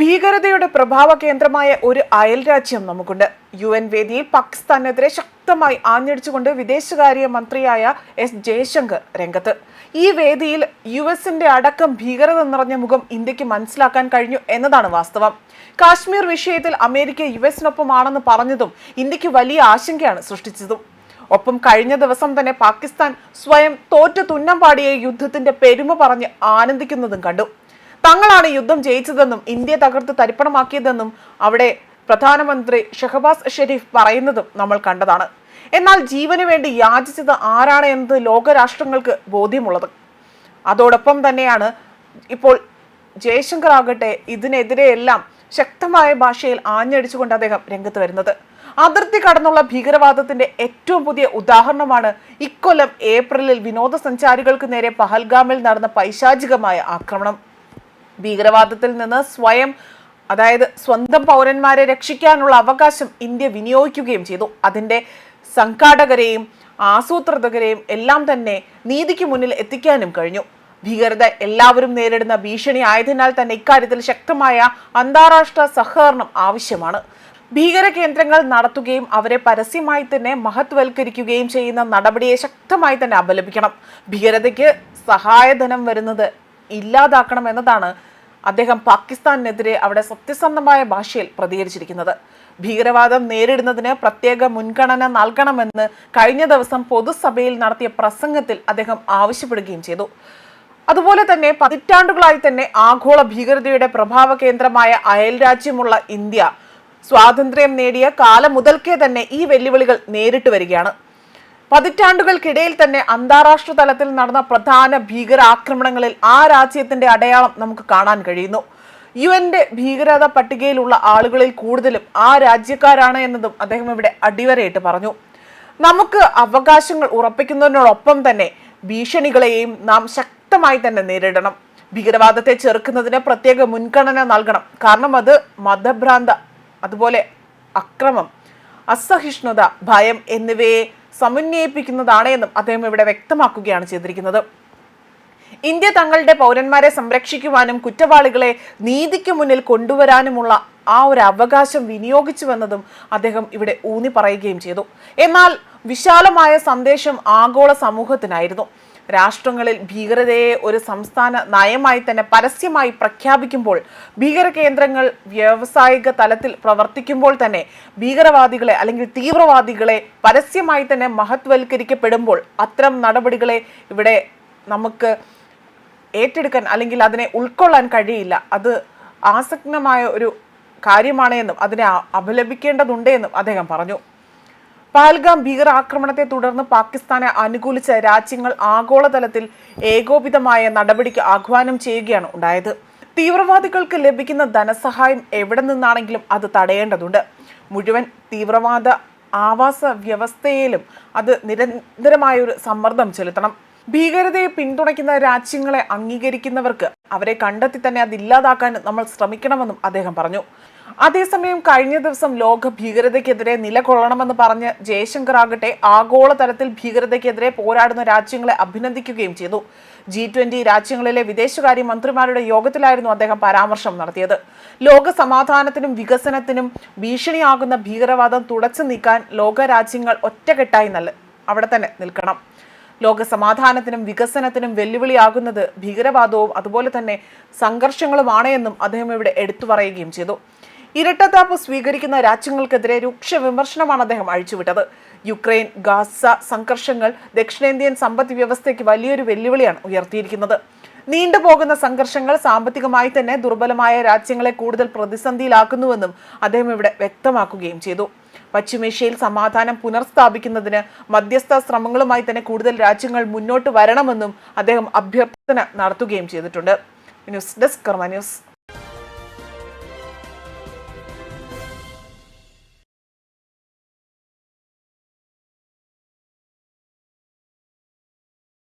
ഭീകരതയുടെ പ്രഭാവ കേന്ദ്രമായ ഒരു അയൽ രാജ്യം നമുക്കുണ്ട്. യു എൻ വേദിയിൽ പാകിസ്ഥാനെതിരെ ശക്തമായി ആഞ്ഞടിച്ചുകൊണ്ട് വിദേശകാര്യ മന്ത്രിയായ എസ് ജയശങ്കർ രംഗത്ത്. ഈ വേദിയിൽ യു എസിന്റെ അടക്കം ഭീകരത നിറഞ്ഞ മുഖം ഇന്ത്യയ്ക്ക് മനസ്സിലാക്കാൻ കഴിഞ്ഞു എന്നതാണ് വാസ്തവം. കാശ്മീർ വിഷയത്തിൽ അമേരിക്ക യു എസിനൊപ്പമാണെന്ന് പറഞ്ഞതും ഇന്ത്യയ്ക്ക് വലിയ ആശങ്കയാണ് സൃഷ്ടിച്ചതും. ഒപ്പം കഴിഞ്ഞ ദിവസം തന്നെ പാകിസ്ഥാൻ സ്വയം തോറ്റു തുന്നം പാടിയ യുദ്ധത്തിന്റെ പെരുമ പറഞ്ഞ് ആനന്ദിക്കുന്നതും കണ്ടു. തങ്ങളാണ് യുദ്ധം ജയിച്ചതെന്നും ഇന്ത്യ തകർത്ത് തരിപ്പണമാക്കിയതെന്നും അവിടെ പ്രധാനമന്ത്രി ഷഹബാസ് ഷെരീഫ് പറയുന്നതും നമ്മൾ കണ്ടതാണ്. എന്നാൽ ജീവന് വേണ്ടി യാചിച്ചത് ആരാണ് എന്നത് ലോകരാഷ്ട്രങ്ങൾക്ക് ബോധ്യമുള്ളത്. അതോടൊപ്പം തന്നെയാണ് ഇപ്പോൾ ജയശങ്കർ ആകട്ടെ ഇതിനെതിരെയെല്ലാം ശക്തമായ ഭാഷയിൽ ആഞ്ഞടിച്ചുകൊണ്ട് അദ്ദേഹം രംഗത്ത് വരുന്നത്. അതിർത്തി കടന്നുള്ള ഭീകരവാദത്തിന്റെ ഏറ്റവും പുതിയ ഉദാഹരണമാണ് ഇക്കൊല്ലം ഏപ്രിലിൽ വിനോദസഞ്ചാരികൾക്ക് നേരെ പഹൽഗാമിൽ നടന്ന പൈശാചികമായ ആക്രമണം. ഭീകരവാദത്തിൽ നിന്ന് സ്വയം അതായത് സ്വന്തം പൗരന്മാരെ രക്ഷിക്കാനുള്ള അവകാശം ഇന്ത്യ വിനിയോഗിക്കുകയും ചെയ്തു. അതിന്റെ സംഘാടകരെയും ആസൂത്രിതകരെയും എല്ലാം തന്നെ നീതിക്ക് മുന്നിൽ എത്തിക്കാനും കഴിഞ്ഞു. ഭീകരത എല്ലാവരും നേരിടുന്ന ഭീഷണി ആയതിനാൽ തന്നെ ഇക്കാര്യത്തിൽ ശക്തമായ അന്താരാഷ്ട്ര സഹകരണം ആവശ്യമാണ്. ഭീകര കേന്ദ്രങ്ങൾ നടത്തുകയും അവരെ പരസ്യമായി തന്നെ മഹത്വൽക്കരിക്കുകയും ചെയ്യുന്ന നടപടിയെ ശക്തമായി തന്നെ അപലപിക്കണം. ഭീകരതയ്ക്ക് സഹായധനം വരുന്നത് ഇല്ലാതാക്കണം എന്നതാണ് അദ്ദേഹം പാകിസ്ഥാനെതിരെ അവിടെ സത്യസന്ധമായ ഭാഷയിൽ പ്രതികരിച്ചിരിക്കുന്നത്. ഭീകരവാദം നേരിടുന്നതിന് പ്രത്യേക മുൻഗണന നൽകണമെന്ന് കഴിഞ്ഞ ദിവസം പൊതുസഭയിൽ നടത്തിയ പ്രസംഗത്തിൽ അദ്ദേഹം ആവശ്യപ്പെടുകയും ചെയ്തു. അതുപോലെ തന്നെ പതിറ്റാണ്ടുകളായി തന്നെ ആഗോള ഭീകരതയുടെ പ്രഭാവ കേന്ദ്രമായ അയൽ രാജ്യമുള്ള ഇന്ത്യ സ്വാതന്ത്ര്യം നേടിയ കാലം മുതൽക്കേ തന്നെ ഈ വെല്ലുവിളികൾ നേരിട്ട് വരികയാണ്. പതിറ്റാണ്ടുകൾക്കിടയിൽ തന്നെ അന്താരാഷ്ട്ര തലത്തിൽ നടന്ന പ്രധാന ഭീകരാക്രമണങ്ങളിൽ ആ രാജ്യത്തിന്റെ അടയാളം നമുക്ക് കാണാൻ കഴിയുന്നു. യു എന്റെ ഭീകരത പട്ടികയിലുള്ള ആളുകളിൽ കൂടുതലും ആ രാജ്യക്കാരാണ് എന്നതും അദ്ദേഹം ഇവിടെ അടിവരയിട്ട് പറഞ്ഞു. നമുക്ക് അവകാശങ്ങൾ ഉറപ്പിക്കുന്നതിനോടൊപ്പം തന്നെ ഭീഷണികളെയും നാം ശക്തമായി തന്നെ നേരിടണം. ഭീകരവാദത്തെ ചെറുക്കുന്നതിന് പ്രത്യേക മുൻഗണന നൽകണം. കാരണം അത് മതഭ്രാന്ത അതുപോലെ അക്രമം അസഹിഷ്ണുത ഭയം എന്നിവയെ സമന്വയിപ്പിക്കുന്നതാണ് എന്നും അദ്ദേഹം ഇവിടെ വ്യക്തമാക്കുകയാണ് ചെയ്തിരിക്കുന്നത്. ഇന്ത്യ തങ്ങളുടെ പൗരന്മാരെ സംരക്ഷിക്കുവാനും കുറ്റവാളികളെ നീതിക്ക് മുന്നിൽ കൊണ്ടുവരാനുമുള്ള ആ ഒരു അവകാശം വിനിയോഗിച്ചുവെന്നതും അദ്ദേഹം ഇവിടെ ഊന്നി പറയുകയും ചെയ്തു. എന്നാൽ വിശാലമായ സന്ദേശം ആഗോള സമൂഹത്തിനായിരുന്നു. രാഷ്ട്രങ്ങളിൽ ഭീകരതയെ ഒരു സംസ്ഥാന നയമായി തന്നെ പരസ്യമായി പ്രഖ്യാപിക്കുമ്പോൾ ഭീകര കേന്ദ്രങ്ങൾ വ്യാവസായിക തലത്തിൽ പ്രവർത്തിക്കുമ്പോൾ തന്നെ ഭീകരവാദികളെ അല്ലെങ്കിൽ തീവ്രവാദികളെ പരസ്യമായി തന്നെ മഹത്വൽക്കരിക്കപ്പെടുമ്പോൾ അത്തരം നടപടികളെ ഇവിടെ നമുക്ക് ഏറ്റെടുക്കാൻ അല്ലെങ്കിൽ അതിനെ ഉൾക്കൊള്ളാൻ കഴിയില്ല. അത് ആസക്തമായ ഒരു കാര്യമാണ് എന്നും അതിനെ അപലപിക്കേണ്ടതുണ്ട് എന്നും അദ്ദേഹം പറഞ്ഞു. പഹൽഗാം ഭീകരാക്രമണത്തെ തുടർന്ന് പാകിസ്ഥാനെ അനുകൂലിച്ച രാജ്യങ്ങൾ ആഗോളതലത്തിൽ ഏകോപിതമായ നടപടിക്ക് ആഹ്വാനം ചെയ്യുകയാണ് ഉണ്ടായത്. തീവ്രവാദികൾക്ക് ലഭിക്കുന്ന ധനസഹായം എവിടെ നിന്നാണെങ്കിലും അത് തടയേണ്ടതുണ്ട്. മുഴുവൻ തീവ്രവാദ ആവാസ വ്യവസ്ഥയിലും അത് നിരന്തരമായൊരു സമ്മർദ്ദം ചെലുത്തണം. ഭീകരതയെ പിന്തുണയ്ക്കുന്ന രാജ്യങ്ങളെ അംഗീകരിക്കുന്നവർക്ക് അവരെ കണ്ടെത്തി തന്നെ അത് ഇല്ലാതാക്കാൻ നമ്മൾ ശ്രമിക്കണമെന്നും അദ്ദേഹം പറഞ്ഞു. അതേസമയം കഴിഞ്ഞ ദിവസം ലോക ഭീകരതയ്ക്കെതിരെ നിലകൊള്ളണമെന്ന് പറഞ്ഞ് ജയശങ്കർ ആകട്ടെ ആഗോളതലത്തിൽ ഭീകരതയ്ക്കെതിരെ പോരാടുന്ന രാജ്യങ്ങളെ അഭിനന്ദിക്കുകയും ചെയ്തു. ജി ട്വന്റി രാജ്യങ്ങളിലെ വിദേശകാര്യ മന്ത്രിമാരുടെ യോഗത്തിലായിരുന്നു അദ്ദേഹം പരാമർശം നടത്തിയത്. ലോക സമാധാനത്തിനും വികസനത്തിനും ഭീഷണിയാകുന്ന ഭീകരവാദം തുടച്ചു നീക്കാൻ ലോക രാജ്യങ്ങൾ ഒറ്റക്കെട്ടായി നല്ല അവിടെ തന്നെ നിൽക്കണം. ലോക സമാധാനത്തിനും വികസനത്തിനും വെല്ലുവിളിയാകുന്നത് ഭീകരവാദവും അതുപോലെ തന്നെ സംഘർഷങ്ങളുമാണ് എന്നും അദ്ദേഹം ഇവിടെ എടുത്തു പറയുകയും ചെയ്തു. ഇരട്ടത്താപ്പ് സ്വീകരിക്കുന്ന രാജ്യങ്ങൾക്കെതിരെ രൂക്ഷ വിമർശനമാണ് അദ്ദേഹം അഴിച്ചുവിട്ടത്. യുക്രൈൻ ഗാസ സംഘർഷങ്ങൾ ദക്ഷിണേന്ത്യൻ സമ്പദ് വ്യവസ്ഥയ്ക്ക് വലിയൊരു വെല്ലുവിളിയാണ് ഉയർത്തിയിരിക്കുന്നത്. നീണ്ടുപോകുന്ന സംഘർഷങ്ങൾ സാമ്പത്തികമായി തന്നെ ദുർബലമായ രാജ്യങ്ങളെ കൂടുതൽ പ്രതിസന്ധിയിലാക്കുന്നുവെന്നും അദ്ദേഹം ഇവിടെ വ്യക്തമാക്കുകയും ചെയ്തു. പശ്ചിമേഷ്യയിൽ സമാധാനം പുനർസ്ഥാപിക്കുന്നതിന് മധ്യസ്ഥ ശ്രമങ്ങളുമായി തന്നെ കൂടുതൽ രാജ്യങ്ങൾ മുന്നോട്ട് വരണമെന്നും അദ്ദേഹം അഭ്യർത്ഥന നടത്തുകയും ചെയ്തിട്ടുണ്ട്. News desk Karma news.